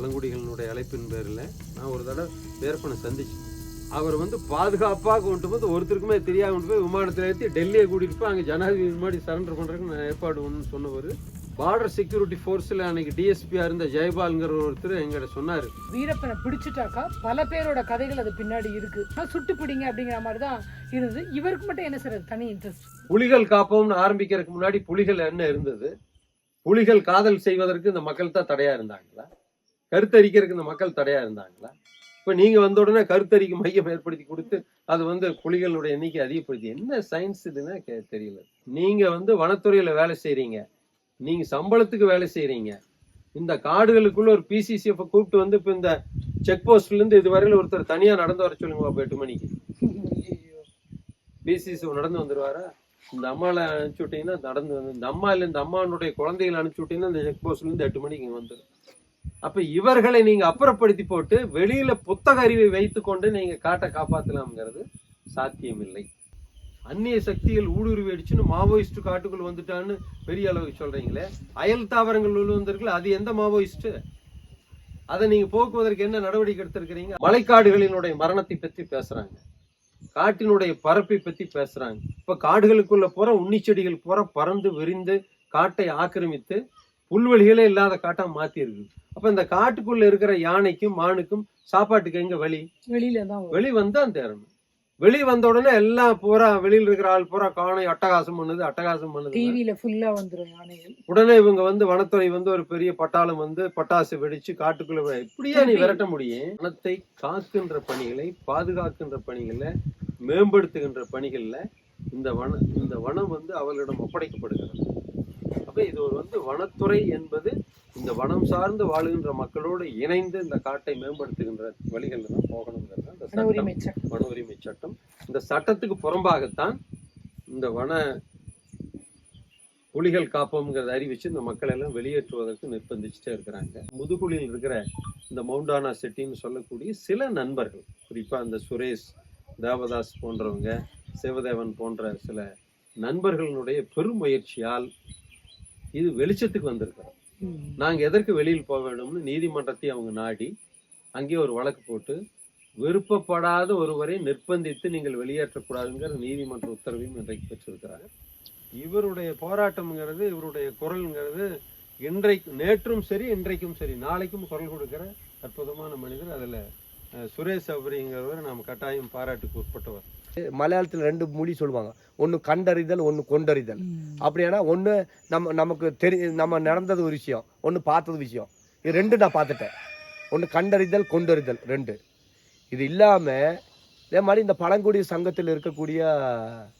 பழங்குடிகளினுடைய அழைப்பின் பேரில் நான் ஒரு தடவை வேர்ப்பனை சந்திச்சேன். அவர் வந்து பாதுகாப்பாக கொண்டு வந்து ஒருத்தருக்குமே தெரியாம கொண்டு போய் விமானத்தில் ஏற்றி டெல்லியை கூட்டிட்டு போய் அங்கே ஜனாதிபதி முன்னாடி சரண்டர் பண்ணுறதுக்கு நான் ஏற்பாடு ஒன்று சொன்னவர். பார்டர் செக்யூரிட்டி ஃபோர்ஸில் அன்னைக்கு டிஎஸ்பியாக இருந்த ஜெயபால்ங்கிற ஒருத்தர் எங்கிட்ட சொன்னார். வீரப்பனை பிடிச்சிட்டாக்கா பல பேரோட கதைகள் அது பின்னாடி இருக்கு. ஆனா, சுட்டு பிடிங்க அப்படிங்கிற மாதிரி தான் இருந்தது. இவருக்கு மட்டும் என்ன சார் தனி இன்ட்ரெஸ்ட் புலிகள் காப்போம்னு ஆரம்பிக்கிறதுக்கு முன்னாடி புலிகள் என்ன இருந்தது? புலிகள் காதல் செய்வதற்கு இந்த மக்கள் தான் தடையா இருந்தாங்களா? கருத்தரிக்கிறதுக்கு இந்த மக்கள் தடையா இருந்தாங்களா? இப்ப நீங்க வந்த உடனே கருத்தரிக்கு மையம் ஏற்படுத்தி கொடுத்து அது வந்து புலிகளுடைய எண்ணிக்கை அதிகப்படுத்தி. என்ன சயின்ஸ் இதுன்னு கே- தெரியல. நீங்க வந்து வனத்துறையில வேலை செய்றீங்க. நீங்க சம்பளத்துக்கு வேலை செய்றீங்க. இந்த காடுகளுக்குள்ள ஒரு பிசிசிஎஃப் கூப்பிட்டு வந்து இப்ப இந்த செக் போஸ்ட்ல இருந்து இதுவரையில ஒருத்தர் தனியா நடந்து வர சொல்லுங்க பாப்பா எட்டு மணிக்கு. பிசிசி நடந்து வந்துருவாரா? இந்த அம்மாவை அனுப்பிச்சு விட்டீங்கன்னா நடந்து வந்து இந்த அம்மா இல்லை இந்த அம்மானுடைய குழந்தைகளை அனுப்பிச்சு விட்டீங்கன்னா இந்த செக் போஸ்ட்ல இருந்து எட்டு மணிக்கு வந்துடும் அப்ப இவர்களை நீங்க அப்புறப்படுத்தி போட்டு வெளியில புத்தக அறிவை வைத்துக்கொண்டு நீங்க காட்டை காப்பாத்தலாம்ங்கிறது சாத்தியமில்லை. அந்நிய சக்திகள் ஊடுருவி அடிச்சுன்னு மாவோயிஸ்ட் காட்டுக்குள் வந்துட்டான்னு பெரிய அளவுக்கு சொல்றீங்களே? அயல் தாவரங்கள் உள்ள வந்திருக்குல்ல அது எந்த மாவோயிஸ்ட்? அதை நீங்க போக்குவதற்கு என்ன நடவடிக்கை எடுத்திருக்கிறீங்க? மலைக்காடுகளினுடைய மரணத்தை பற்றி பேசுறாங்க. காட்டினுடைய பரப்பை பத்தி பேசுறாங்க. இப்ப காடுகளுக்குள்ள பூரா உன்னிச்செடிகள் புற பறந்து விரிந்து காட்டை ஆக்கிரமித்து புல்வெளிகளே இல்லாத காட்டா மாத்தி இருக்கு அப்ப இந்த காட்டுக்குள்ள இருக்கிற யானைக்கும் மானுக்கும் சாப்பாட்டுக்கு எங்க வழி? வெளியில தான். வெளி வந்தா தேரணும் வெளி வந்த உடனே எல்லாம் பூரா வெளியில இருக்கிற ஆள் பூரா காணை அட்டகாசம் பண்ணுது அட்டகாசம் பண்ணுது. டிவியில ஃபுல்லா யானைகள். உடனே இவங்க வந்து வனத்துறை வந்து ஒரு பெரிய பட்டாளம் வந்து பட்டாசு வெடிச்சு காட்டுக்குள்ள இப்படியா நீ விரட்ட முடியும். வனத்தை காக்கின்ற பணிகளை பாதுகாக்கின்ற பணிகளை மேம்படுத்துகின்ற பணிகள்ல இந்த வன இந்த வனம் வந்து அவர்களிடம் ஒப்படைக்கப்படுகிறது. அப்ப இது ஒரு வந்து வனத்துறை என்பது இந்த வனம் சார்ந்து வாழுகின்ற மக்களோடு இணைந்து இந்த காட்டை மேம்படுத்துகின்ற வழிகள்ல தான் போகணுங்கிறது இந்த வன சட்டம். உரிமை சட்டம். வன உரிமை சட்டம். இந்த சட்டத்துக்கு புறம்பாகத்தான் இந்த வன புலிகள் காப்போம்ங்கிறத அறிவிச்சு இந்த மக்களை எல்லாம் வெளியேற்றுவதற்கு நிர்பந்திச்சுட்டே இருக்கிறாங்க. முதுகுலியில் இருக்கிற இந்த மவுண்டானா செட்டின்னு சொல்லக்கூடிய சில நண்பர்கள் குறிப்பா இந்த சுரேஷ் தேவதாஸ் போன்றவங்க சிவதேவன் போன்ற சில நண்பர்களுடைய பெருமுயற்சியால் இது வெளிச்சத்துக்கு வந்திருக்கிறோம். நாங்க எதற்கு வெளியில் போக வேண்டும்னு நீதிமன்றத்தை அவங்க நாடி அங்கே ஒரு வழக்கு போட்டு விருப்பப்படாத ஒருவரை நிர்பந்தித்து நீங்கள் வெளியேற்றக்கூடாதுங்கிற நீதிமன்ற உத்தரவையும் இன்றைக்கு பெற்றிருக்கிறாங்க. இவருடைய போராட்டம்ங்கிறது இவருடைய குரல்ங்கிறது இன்றைக்கு நேற்றும் சரி இன்றைக்கும் சரி நாளைக்கும் குரல் கொடுக்கிற அற்புதமான மனிதர். அதுல சுரேஷ் அப்படிங்கிறவர் நாம் கட்டாயம் பாராட்டுக்கு உட்பட்டவர். மலையாளத்தில் ரெண்டு மொழி சொல்லுவாங்க. ஒன்று கண்டறிதல் ஒன்று கொண்டறிதல். ம். அப்படியானா ஒன்று நம்ம நமக்கு தெரி நம்ம நடந்தது ஒரு விஷயம் ஒன்று பார்த்தது விஷயம். இது ரெண்டு நான் பார்த்துட்டேன். ஒன்று கண்டறிதல் கொண்டறிதல் ரெண்டு. இது இல்லாமல் இதே மாதிரி இந்த பழங்குடி சங்கத்தில் இருக்கக்கூடிய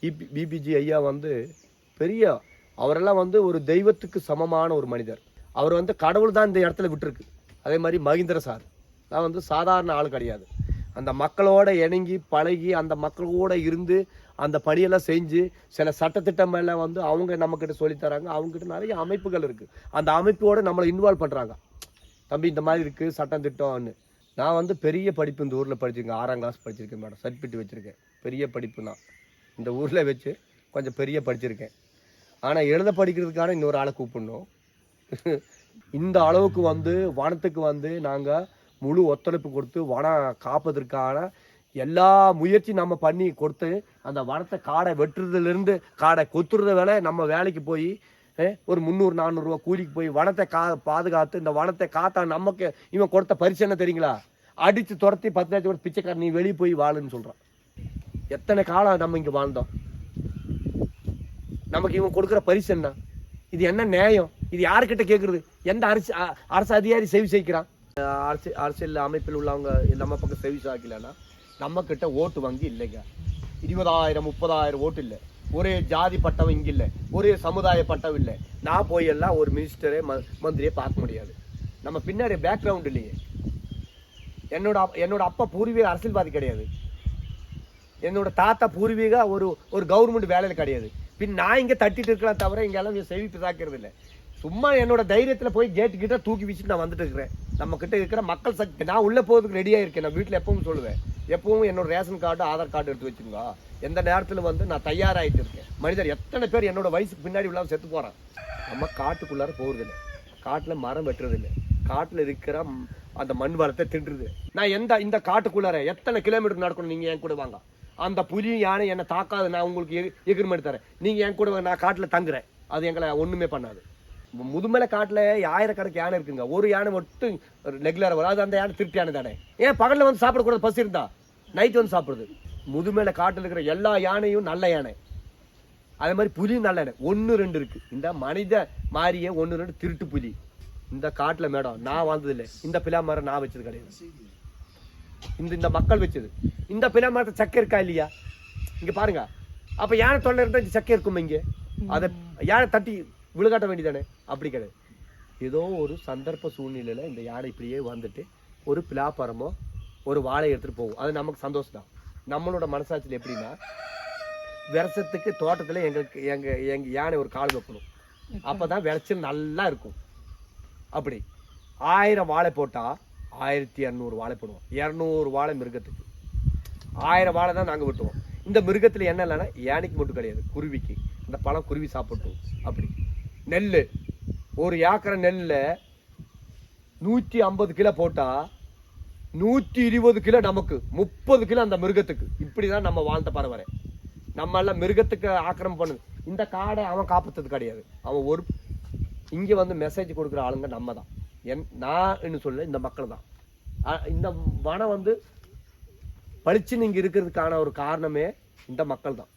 இபி பிபிஜி ஐயா வந்து பெரிய அவரெல்லாம் வந்து ஒரு தெய்வத்துக்கு சமமான ஒரு மனிதர். அவர் வந்து கடவுள் தான் இந்த இடத்துல விட்டுருக்கு. அதே மாதிரி மகேந்திர சார். நான் வந்து சாதாரண ஆள் கிடையாது. அந்த மக்களோட இணங்கி பழகி அந்த மக்களோட இருந்து அந்த பணியெல்லாம் செஞ்சு சில சட்டத்திட்டமெல்லாம் வந்து அவங்க நம்மக்கிட்ட சொல்லித் தராங்க அவங்ககிட்ட நிறைய அமைப்புகள் இருக்குது அந்த அமைப்போடு நம்மளை இன்வால்வ் பண்ணுறாங்க தம்பி இந்த மாதிரி இருக்குது சட்டம் திட்டம்னு. நான் வந்து பெரிய படிப்பு இந்த ஊரில் படிச்சிருக்கேன். ஆறாம் கிளாஸ் படிச்சிருக்கேன் மேடம். சர்டிஃபிகேட் வச்சுருக்கேன். பெரிய படிப்பு தான் இந்த ஊரில் வச்சு கொஞ்சம் பெரிய படிச்சிருக்கேன். ஆனால் எழுத படிக்கிறதுக்கான இன்னொரு ஆளை கூப்பிடணும். இந்த அளவுக்கு வந்து வனத்துக்கு வந்து நாங்கள் முழு ஒத்துழைப்பு கொடுத்து வனம் காப்பதற்கான எல்லா முயற்சி நம்ம பண்ணி கொடுத்து அந்த வனத்தை காடை வெட்டுறதுலேருந்து காடை கொத்துறத வேலை நம்ம வேலைக்கு போய் ஒரு முந்நூறு நானூறுரூவா கூலிக்கு போய் வனத்தை கா பாதுகாத்து இந்த வனத்தை காத்தா நமக்கு இவன் கொடுத்த பரிசு என்ன தெரியுங்களா? அடித்து துரத்தி பத்து லட்சம் கூட பிச்சைக்காரன் நீ வெளியே போய் வாழுன்னு சொல்கிறான் எத்தனை காலம் நம்ம இங்கே வாழ்ந்தோம்? நமக்கு இவன் கொடுக்குற பரிசு என்ன? இது என்ன நியாயம்? இது யாருக்கிட்ட கேட்குறது எந்த அரசு அரசு அதிகாரி செவி செய்கிறான் அரசு அரசியல் அமைப்பில் உள்ளவங்க நம்ம பக்கம் செவி சாக்கலைன்னா நம்ம கிட்ட ஓட்டு வங்கி இல்லைங்க. இருபதாயிரம் முப்பதாயிரம் ஓட்டு இல்லை. ஒரே ஜாதி பட்டம் இங்க இல்லை. ஒரே சமுதாய பட்டம் இல்லை. நான் போய் எல்லாம் ஒரு மினிஸ்டரே ம மந்திரியை பார்க்க முடியாது. நம்ம பின்னாடி பேக்ரவுண்ட் இல்லையே. என்னோட அப்- என்னோட அப்பா பூர்வீக அரசியல்வாதி கிடையாது. என்னோட தாத்தா பூர்வீக ஒரு ஒரு கவர்மெண்ட் வேலையில் கிடையாது. பின் நான் இங்கே தட்டிட்டு இருக்கலாம் தவிர இங்க எல்லாம் செவிப்பு தாக்கிறது இல்லை. சும்மா என்னோட தைரியத்துல போய் கேட்டு கிட்ட தூக்கி வச்சுட்டு நான் வந்துட்டு இருக்கிறேன். நம்ம கிட்ட இருக்கிற மக்கள் சக்தி. நான் உள்ள போகிறதுக்கு ரெடியாக இருக்கேன் நான் வீட்டில் எப்பவும் சொல்லுவேன். எப்பவும் என்னோட ரேஷன் கார்டு ஆதார் கார்டு எடுத்து வச்சுங்க எந்த நேரத்தில் வந்து நான் தயாராகிட்டு இருக்கேன். மனிதர் எத்தனை பேர் என்னோட வயசுக்கு பின்னாடி உள்ளாமல் செத்து போகிறான் நம்ம காட்டுக்குள்ளார போகிறதில்ல காட்டில் மரம் வெட்டுறதில்லை காட்டில் இருக்கிற அந்த மண் வளத்தை தின்றுது. நான் எந்த இந்த காட்டுக்குள்ளார எத்தனை கிலோமீட்டர் நடக்கணும் நீங்கள் என் கூட வாங்க. அந்த புலி யானை என்னை தாக்காது. நான் உங்களுக்கு எகிர்மெண்ட் தரேன். என் கூட நான் காட்டில் தங்குறேன். அது எங்களை ஒன்றுமே பண்ணாது. முதுமலை காட்டில் ஆயிரக்கணக்கு யானை இருக்குங்க. ஒரு யானை மட்டும் ரெகுலராக வரும். அது அந்த யானை திருட்டு யானை தானே. ஏன் பகலில் வந்து சாப்பிடக்கூடாது? பசி இருந்தா? நைட் வந்து சாப்பிடுது முதுமலை காட்டில் இருக்கிற எல்லா யானையும் நல்ல யானை. அதே மாதிரி புலி நல்ல யானை. ஒன்று ரெண்டு இருக்குது இந்த மனித மாறிய ஒன்று ரெண்டு திருட்டு புலி. இந்த காட்டில் மேடம் நான் வாழ்ந்ததில்லை. இந்த பிலா மரம் நான் வச்சது கிடையாது. இந்த இந்த மக்கள் வச்சது. இந்த பிலா மரத்தை சக்கை இருக்கா இல்லையா? இங்கே பாருங்க. அப்போ யானை தொல்லை இருந்தால் இந்த சக்கை இருக்கும் இங்கே? அதை யானை தட்டி விழுகாட்ட வேண்டியதானே? அப்படி கிடையாது. ஏதோ ஒரு சந்தர்ப்ப சூழ்நிலையில இந்த யானை இப்படியே வந்துட்டு ஒரு பிலாப்பரமோ ஒரு வாழை எடுத்துட்டு போகும். அது நமக்கு சந்தோஷம் தான் நம்மளோட மனசாட்சியில் எப்படின்னா விரசத்துக்கு தோட்டத்துல எங்களுக்கு எங்க எங்க யானை ஒரு கால் வைக்கணும். அப்பதான் விளைச்சல் நல்லா இருக்கும். அப்படி. ஆயிரம் வாழை போட்டா ஆயிரத்தி இரநூறு வாழை போடுவோம். இரநூறு வாழை மிருகத்துக்கு. ஆயிரம் வாழை தான் நாங்க விட்டுவோம். இந்த மிருகத்துல என்ன இல்லைன்னா யானைக்கு மட்டும் கிடையாது. குருவிக்கு. அந்த பழம் குருவி சாப்பிட்டோம். அப்படி. நெல் ஒரு ஏக்கரை நெல்லில் நூற்றி ஐம்பது கிலோ போட்டால் நூற்றி இருபது கிலோ நமக்கு முப்பது கிலோ அந்த மிருகத்துக்கு. இப்படி தான் நம்ம வாழ்ந்த பறவை நம்ம எல்லாம் மிருகத்துக்கு ஆக்கிரமம் பண்ணுது. இந்த காடை அவன் காப்பாற்றது கிடையாது. அவன் ஒரு இங்கே வந்து மெசேஜ் கொடுக்குற ஆளுங்க நம்ம தான் என் நான் சொல்ல இந்த மக்கள் தான் இந்த வனம் வந்து பளிச்சுன்னு இங்கே இருக்கிறதுக்கான ஒரு காரணமே இந்த மக்கள் தான்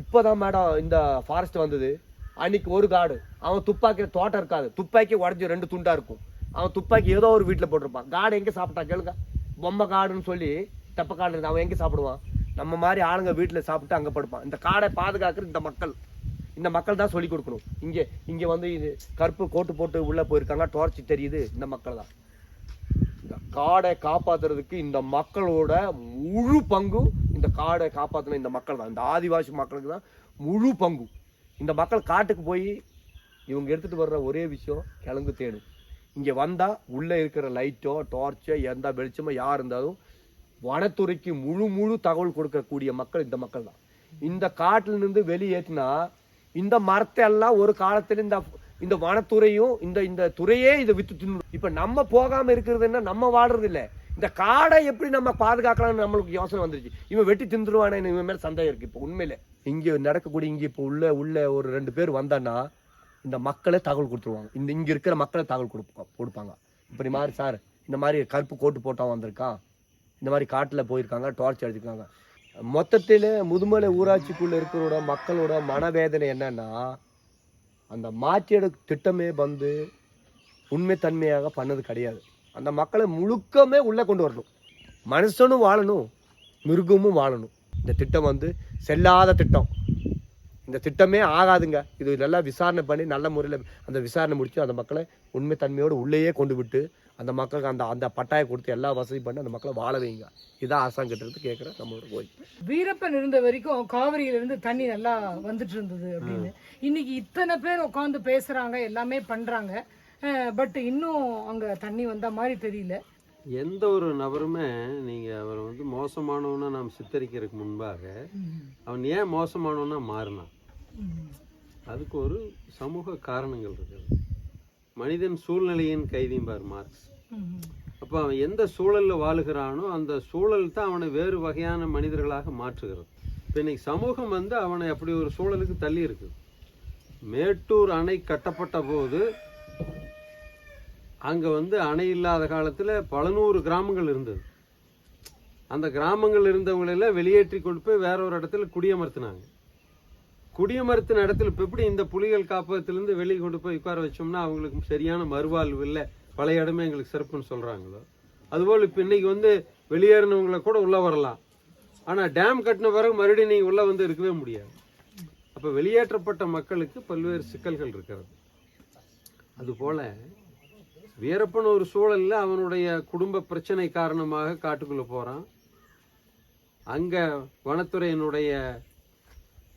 இப்போ தான் மேடம் இந்த ஃபாரஸ்ட் வந்தது. அன்னைக்கு ஒரு காடு. அவன் துப்பாக்கி தோட்டம் இருக்காது. துப்பாக்கி உடஞ்சி ரெண்டு துண்டா இருக்கும். அவன் துப்பாக்கி ஏதோ ஒரு வீட்டில் போட்டிருப்பான். காடு எங்கே சாப்பிட்டா கேளுங்க. பொம்மை காடுன்னு சொல்லி தெப்ப காடு இருக்கு. அவன் எங்கே சாப்பிடுவான்? நம்ம மாதிரி ஆளுங்க வீட்டில் சாப்பிட்டு அங்கே படுப்பான். இந்த காடை பாதுகாக்கிறது இந்த மக்கள். இந்த மக்கள் தான் சொல்லி கொடுக்கணும். இங்கே இங்கே வந்து இது கருப்பு கோட்டு போட்டு உள்ளே போயிருக்காங்க. டார்ச் தெரியுது. இந்த மக்கள் தான். இந்த காடை காப்பாத்துறதுக்கு இந்த மக்களோட முழு பங்கு இந்த காடை காப்பாற்றின இந்த மக்கள் தான். இந்த ஆதிவாசி மக்களுக்கு தான் முழு பங்கு இந்த மக்கள் காட்டுக்கு போய் இவங்க எடுத்துகிட்டு வர்ற ஒரே விஷயம் கிழங்கு தேடும் இங்கே வந்தால் உள்ளே இருக்கிற லைட்டோ டார்ச்சோ எந்த வெளிச்சமோ யார் இருந்தாலும் வனத்துறைக்கு முழு முழு தகவல் கொடுக்கக்கூடிய மக்கள் இந்த மக்கள் தான். இந்த காட்டிலிருந்து வெளியேற்றினா இந்த மரத்தை எல்லாம் ஒரு காலத்தில் இந்த இந்த வனத்துறையும் இந்த இந்த துறையே இதை வித்து தின்னு. இப்போ நம்ம போகாமல் இருக்கிறதுன்னா நம்ம வாடுறது இல்லை. இந்த காடை எப்படி நம்ம பாதுகாக்கலாம்னு நம்மளுக்கு யோசனை வந்துருச்சு. இவன் வெட்டி தின்றுவானே இவன் மேலே சந்தேகம் இருக்குது இப்போ உண்மையிலே. இங்கே நடக்கக்கூடிய இங்கே இப்போ உள்ள உள்ள ஒரு ரெண்டு பேர் வந்தான்னா இந்த மக்களை தகவல் கொடுத்துருவாங்க. இந்த இங்கே இருக்கிற மக்களை தகவல் கொடுப்பா கொடுப்பாங்க. இப்படி மாதிரி சார் இந்த மாதிரி கருப்பு கோட்டு போட்டோம் வந்திருக்கான் இந்த மாதிரி காட்டில் போயிருக்காங்க டார்ச் அடிச்சிருக்காங்க. மொத்தத்தில் முதுமலை ஊராட்சிக்குள்ளே இருக்கிறோட மக்களோட மனவேதனை என்னன்னா அந்த மாற்றியடு திட்டமே வந்து உண்மை தன்மையாக பண்ணது கிடையாது. அந்த மக்களை முழுக்கமே உள்ளே கொண்டு வரணும். மனுஷனும் வாழணும் மிருகமும் வாழணும். இந்த திட்டம் வந்து செல்லாத திட்டம். இந்த திட்டமே ஆகாதுங்க. இது நல்லா விசாரணை பண்ணி நல்ல முறையில் அந்த விசாரணை முடித்து அந்த மக்களை உண்மை தன்மையோடு உள்ளேயே கொண்டு விட்டு அந்த மக்களுக்கு அந்த அந்த பட்டாயை கொடுத்து எல்லா வசதி பண்ணி அந்த மக்களை வாழ வைங்க. இதான் அரசாங்கிட்ட கேட்குற நம்மளோட கோரிக்கை. வீரப்பன் இருந்த வரைக்கும் காவிரியிலிருந்து தண்ணி நல்லா வந்துட்டு இருந்தது அப்படின்னு. இன்னைக்கு இத்தனை பேர் உட்காந்து பேசுகிறாங்க எல்லாமே பண்ணுறாங்க பட் இன்னும் அங்கே தண்ணி வந்த மாதிரி தெரியல. எந்த ஒரு நபருமே நீங்க அவரை வந்து மோசமானவனா நாம் சித்தரிக்கிறதுக்கு முன்பாக அவன் ஏன் மோசமானவனா மாறினான் அதுக்கு ஒரு சமூக காரணங்கள் இருக்குது. மனிதன் சூழ்நிலையின் கைதிம்பார் மார்க்ஸ். அப்போ அவன் எந்த சூழலில் வாழுகிறானோ அந்த சூழல் தான் அவனை வேறு வகையான மனிதர்களாக மாற்றுகிறது. இப்போ இன்னைக்கு சமூகம் வந்து அவனை அப்படி ஒரு சூழலுக்கு தள்ளி இருக்கு. மேட்டூர் அணை கட்டப்பட்ட போது அங்கே வந்து அணை இல்லாத காலத்தில் பல நூறு கிராமங்கள் இருந்தது. அந்த கிராமங்கள் இருந்தவங்களெல்லாம் வெளியேற்றி கொண்டு போய் வேற ஒரு இடத்துல குடியமர்த்தினாங்க. குடியமர்த்தின இடத்துல இப்போ எப்படி இந்த புலிகள் காப்பகத்திலேருந்து வெளியே கொண்டு போய் உட்கார வச்சோம்னா அவங்களுக்கு சரியான மறுவாழ்வு இல்லை பழைய இடமே எங்களுக்கு சிறப்புன்னு சொல்கிறாங்களோ அதுபோல் இப்போ இன்னைக்கு வந்து வெளியேறினவங்களை கூட உள்ளே வரலாம். ஆனால் டேம் கட்டின பிறகு மறுபடியும் நீங்கள் உள்ளே வந்து இருக்கவே முடியாது. அப்போ வெளியேற்றப்பட்ட மக்களுக்கு பல்வேறு சிக்கல்கள் இருக்கிறது. அதுபோல் வீரப்பன் ஒரு சூழலில் அவனுடைய குடும்ப பிரச்சனை காரணமாக காட்டுக்குள்ளே போகிறான் அங்கே வனத்துறையினுடைய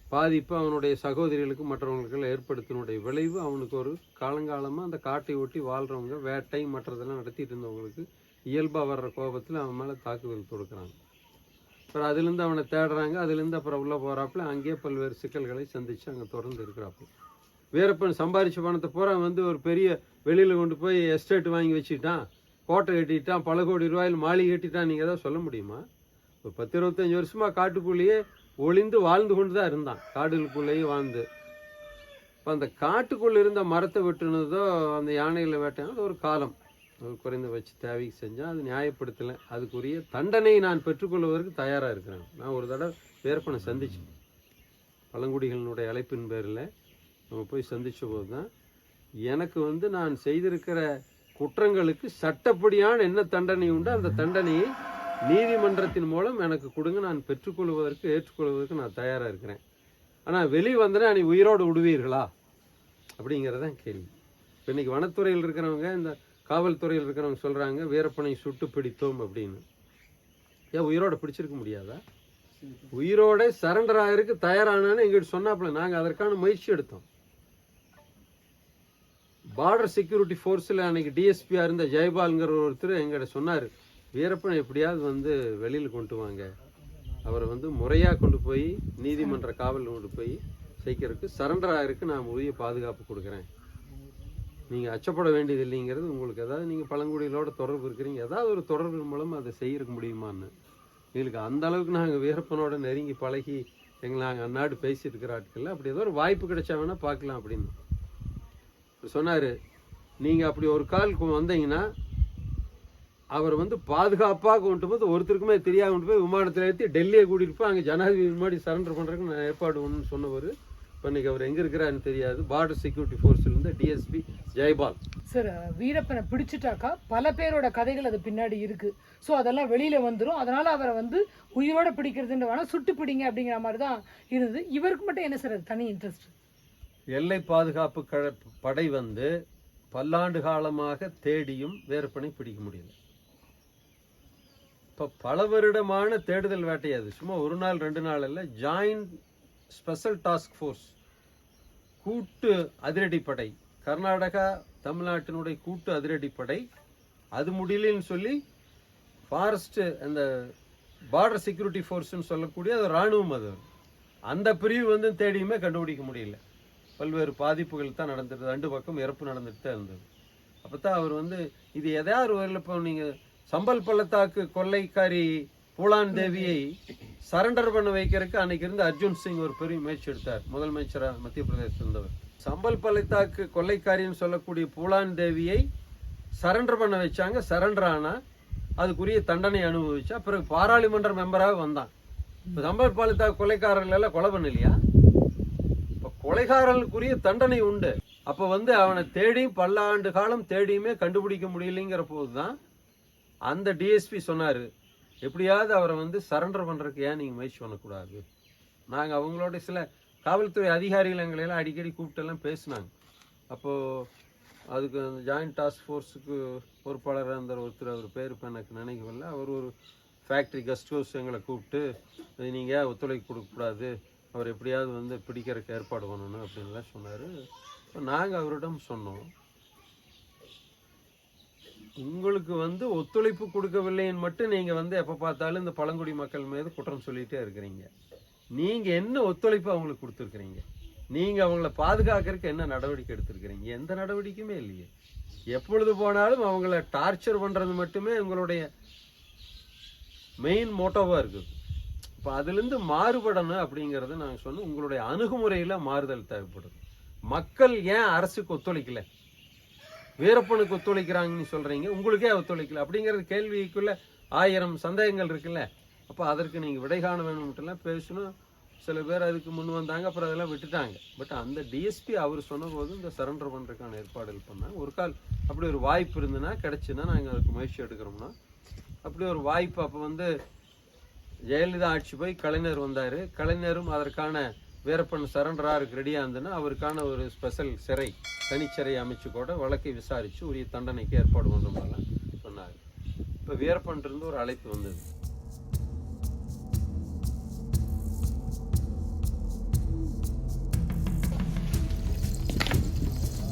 பாதிப்பு அவனுடைய சகோதரிகளுக்கு மற்றவங்களுக்கு ஏற்படுத்தினுடைய விளைவு அவனுக்கு ஒரு காலங்காலமாக அந்த காட்டை ஒட்டி வாழ்கிறவங்க வேட்டை மற்றதெல்லாம் நடத்திட்டு இருந்தவங்களுக்கு இயல்பாக வர்ற கோபத்தில் அவன் மேலே தாக்குதல் கொடுக்குறாங்க அப்புறம் அதுலேருந்து அவனை தேடுறாங்க அதுலேருந்து அப்புறம் உள்ளே போகிறாப்புல அங்கேயே பல்வேறு சிக்கல்களை சந்தித்து அங்கே தொடர்ந்து இருக்கிறாப்புல. வீரப்பன் சம்பாரிச்ச பணத்தை பூரா வந்து ஒரு பெரிய வெளியில் கொண்டு போய் எஸ்டேட் வாங்கி வச்சுட்டான் கோட்டை கட்டிட்டான் பல கோடி ரூபாயில் மாளிகை கட்டிட்டான். நீங்கள் ஏதாவது சொல்ல முடியுமா? ஒரு பத்து இருபத்தஞ்சி வருஷமாக காட்டுக்குள்ளேயே ஒளிந்து வாழ்ந்து கொண்டு தான் இருந்தான். காடுகளுக்குள்ளேயே வாழ்ந்து. இப்போ அந்த காட்டுக்குள்ளே இருந்த மரத்தை வெட்டுனதோ அந்த யானைகளை வேட்டையானது ஒரு காலம். ஒரு குறைந்தபட்ச தேவைக்கு செஞ்சால் அது நியாயப்படுத்தலை. அதுக்குரிய தண்டனை நான் பெற்றுக்கொள்வதற்கு தயாராக இருக்கிறேன். நான் ஒரு தடவை வேர்ப்பனை சந்திச்சேன். பழங்குடிகளினுடைய அழைப்பின் பேரில். நம்ம போய் சந்திச்ச போது தான் எனக்கு வந்து நான் செய்திருக்கிற குற்றங்களுக்கு சட்டப்படியான என்ன தண்டனை உண்டோ அந்த தண்டனையை நீதிமன்றத்தின் மூலம் எனக்கு கொடுங்க. நான் பெற்றுக்கொள்வதற்கு ஏற்றுக்கொள்வதற்கு நான் தயாராக இருக்கிறேன். ஆனால் வெளியே வந்தனே நீ உயிரோடு விடுவீர்களா? அப்படிங்கிறதான் கேள்வி. இப்போ இன்னைக்கு வனத்துறையில் இருக்கிறவங்க இந்த காவல்துறையில் இருக்கிறவங்க சொல்கிறாங்க வீரப்பனை சுட்டு பிடித்தோம் அப்படின்னு. ஏன் உயிரோட பிடிச்சிருக்க முடியாதா? உயிரோட சரண்டர் ஆகிறதுக்கு தயாரானான்னு எங்கிட்ட சொன்னாப்புல நாங்கள் அதற்கான முயற்சி எடுத்தோம். பார்டர் செக்யூரிட்டி ஃபோர்ஸில் அன்னைக்கு டிஎஸ்பியாக இருந்த ஜெயபால்ங்கிற ஒருத்தர் எங்கிட்ட சொன்னார் வீரப்பன் எப்படியாவது வந்து வெளியில் கொண்டு வாங்க. அவரை வந்து முறையாக கொண்டு போய் நீதிமன்ற காவல் கொண்டு போய் சேர்க்கறதுக்கு சரண்டர் நான் உரிய பாதுகாப்பு கொடுக்குறேன். நீங்கள் அச்சப்பட வேண்டியது இல்லைங்கிறது உங்களுக்கு ஏதாவது நீங்கள் பழங்குடிகளோட தொடர்பு இருக்கிறீங்க ஏதாவது ஒரு தொடர்பு மூலம் அதை செய்யறதுக்கு முடியுமான்னு. எங்களுக்கு அந்த அளவுக்கு நாங்கள் வீரப்பனோட நெருங்கி பழகி எங்களை நாங்கள் அந்நாடு பேசிட்டு இருக்கிற ஆட்கள் அப்படி ஏதோ ஒரு வாய்ப்பு கிடைச்சா வேணா பார்க்கலாம் அப்படின்னு. சொன்னார் நீங்கள் அப்படி ஒரு கால் வந்தீங்கன்னா அவர் வந்து பாதுகாப்பாக கொண்டு போது ஒருத்தருக்குமே தெரியாம கொண்டு போய் விமானத்தில் ஏற்றி டெல்லியை கூட்டிட்டு போய் அங்கே ஜனாதிபதி முன்னாடி சரண்டர் பண்ணுறதுக்கு நான் ஏற்பாடு ஒன்று சொன்னவர். இப்போ இன்னைக்கு அவர் எங்கே இருக்கிறாருன்னு தெரியாது. பார்டர் செக்யூரிட்டி ஃபோர்ஸ்லேருந்து டிஎஸ்பி ஜெய்பால். சார் வீரப்பனை பிடிச்சிட்டாக்கா பல பேரோட கதைகள் அது பின்னாடி இருக்குது ஸோ அதெல்லாம் வெளியில் வந்துடும் அதனால் அவரை வந்து உயிரோடு பிடிக்கிறதுன்னு வேணால் சுட்டு பிடிங்க அப்படிங்கிற மாதிரி தான் இருந்தது. இவருக்கு மட்டும் என்ன சார் அது தனி இன்ட்ரெஸ்ட் எல்லை பாதுகாப்பு கழ படை வந்து பல்லாண்டு காலமாக தேடியும் வேறுபனை பிடிக்க முடியல. இப்போ பல வருடமான தேடுதல் வேட்டை அது. சும்மா ஒரு நாள் ரெண்டு நாள் இல்லை ஜாயிண்ட் ஸ்பெஷல் டாஸ்க் ஃபோர்ஸ் கூட்டு அதிரடிப்படை கர்நாடகா தமிழ்நாட்டினுடைய கூட்டு அதிரடிப்படை அது முடியலன்னு சொல்லி ஃபாரஸ்ட்டு அந்த பார்டர் செக்யூரிட்டி ஃபோர்ஸ்ன்னு சொல்லக்கூடிய அது ராணுவம் அது. அந்த பிரிவு வந்து தேடியுமே கண்டுபிடிக்க முடியல. பல்வேறு பாதிப்புகள் தான் நடந்துட்டு ரெண்டு பக்கம் இறப்பு நடந்துட்டு தான் இருந்தது. அப்போ தான் அவர் வந்து இது எதாவது வரையில் இப்போ நீங்கள் சம்பல் பள்ளத்தாக்கு கொள்ளைக்காரி பூலான் தேவியை சரண்டர் பண்ண வைக்கிறதுக்கு அன்னைக்கு இருந்த அர்ஜுன் சிங் ஒரு பெரிய முயற்சி எடுத்தார். முதலமைச்சராக மத்திய பிரதேசத்தில் இருந்தவர். சம்பல் பள்ளத்தாக்கு கொள்ளைக்காரின்னு சொல்லக்கூடிய பூலான் தேவியை சரண்டர் பண்ண வச்சாங்க. சரண்டர் ஆனால் அதுக்குரிய தண்டனை அனுபவிச்சா பிறகு பாராளுமன்ற மெம்பராக வந்தான். இப்போ சம்பல் பள்ளத்தாக்கு கொலைக்காரர்கள் எல்லாம் கொலை பண்ணலையா? இப்போ கொலைகாரர்களுக்குரிய தண்டனை உண்டு. அப்போ வந்து அவனை தேடியும் பல்லாண்டு காலம் தேடியுமே கண்டுபிடிக்க முடியலைங்கிற போது தான் அந்த டிஎஸ்பி சொன்னார் எப்படியாவது அவரை வந்து சரண்டர் பண்ணுறதுக்கு ஏன் நீங்கள் முயற்சி பண்ணக்கூடாது? நாங்கள் அவங்களோட சில காவல்துறை அதிகாரிகள் எங்களை எல்லாம் அடிக்கடி கூப்பிட்டெல்லாம் பேசினாங்க. அப்போது அதுக்கு அந்த ஜாயிண்ட் டாஸ்க் ஃபோர்ஸுக்கு பொறுப்பாளராக இருந்த ஒருத்தர் அவர் பேர் இப்போ எனக்கு நினைக்கவில்லை. அவர் ஒரு ஃபேக்ட்ரி கெஸ்ட் ஹவுஸ் எங்களை கூப்பிட்டு நீங்கள் ஏன் ஒத்துழைப்பு கொடுக்கக்கூடாது? அவர் எப்படியாவது வந்து பிடிக்கிறதுக்கு ஏற்பாடு பண்ணணும் அப்படின்லாம் சொன்னார். இப்போ நாங்கள் அவரிடம் சொன்னோம். உங்களுக்கு வந்து ஒத்துழைப்பு கொடுக்கவில்லைன்னு மட்டும் நீங்கள் வந்து எப்போ பார்த்தாலும் இந்த பழங்குடி மக்கள் மீது குற்றம் சொல்லிகிட்டே இருக்கிறீங்க. நீங்கள் என்ன ஒத்துழைப்பு அவங்களுக்கு கொடுத்துருக்குறீங்க? நீங்கள் அவங்கள பாதுகாக்கிறதுக்கு என்ன நடவடிக்கை எடுத்திருக்கிறீங்க? எந்த நடவடிக்கையுமே இல்லையே. எப்பொழுது போனாலும் அவங்கள டார்ச்சர் பண்ணுறது மட்டுமே உங்களுடைய மெயின் மோட்டோவாக இருக்குது. இப்போ அதுலேருந்து மாறுபடணும் அப்படிங்கிறத நாங்கள் சொன்ன உங்களுடைய அணுகுமுறையில் மாறுதல் தேவைப்படுது. மக்கள் ஏன் அரசுக்கு ஒத்துழைக்கல? வீரப்பனுக்கு ஒத்துழைக்கிறாங்கன்னு சொல்கிறீங்க உங்களுக்கே ஒத்துழைக்கல. அப்படிங்கிறது கேள்விக்குள்ள ஆயிரம் சந்தேகங்கள் இருக்குல்ல? அப்போ அதற்கு நீங்கள் விடை காண வேணும்ட்டுலாம் பேசணும். சில பேர் அதுக்கு முன் வந்தாங்க அப்புறம் அதெல்லாம் விட்டுட்டாங்க. பட் அந்த டிஎஸ்பி அவர் சொன்னபோது இந்த சரண்டர் பண்ணுறதுக்கான ஏற்பாடுகள் பண்ணாங்க. ஒரு கால் அப்படி ஒரு வாய்ப்பு இருந்ததுன்னா கிடச்சுன்னா நாங்கள் அதுக்கு முயற்சி எடுக்கிறோம்னா. அப்படி ஒரு வாய்ப்பு அப்போ வந்து ஜெயலலிதா ஆட்சி போய் கலைஞர் வந்தார். கலைஞரும் அதற்கான வீரப்பன் சரண்டராருக்கு ரெடியாக இருந்ததுன்னா அவருக்கான ஒரு ஸ்பெஷல் சிறை தனிச்சிறை அமைச்சு கூட வழக்கை விசாரித்து உரிய தண்டனைக்கு ஏற்பாடு பண்ணுறோம்லாம் சொன்னார். இப்போ வீரப்பன்றிருந்து ஒரு அழைப்பு வந்தது.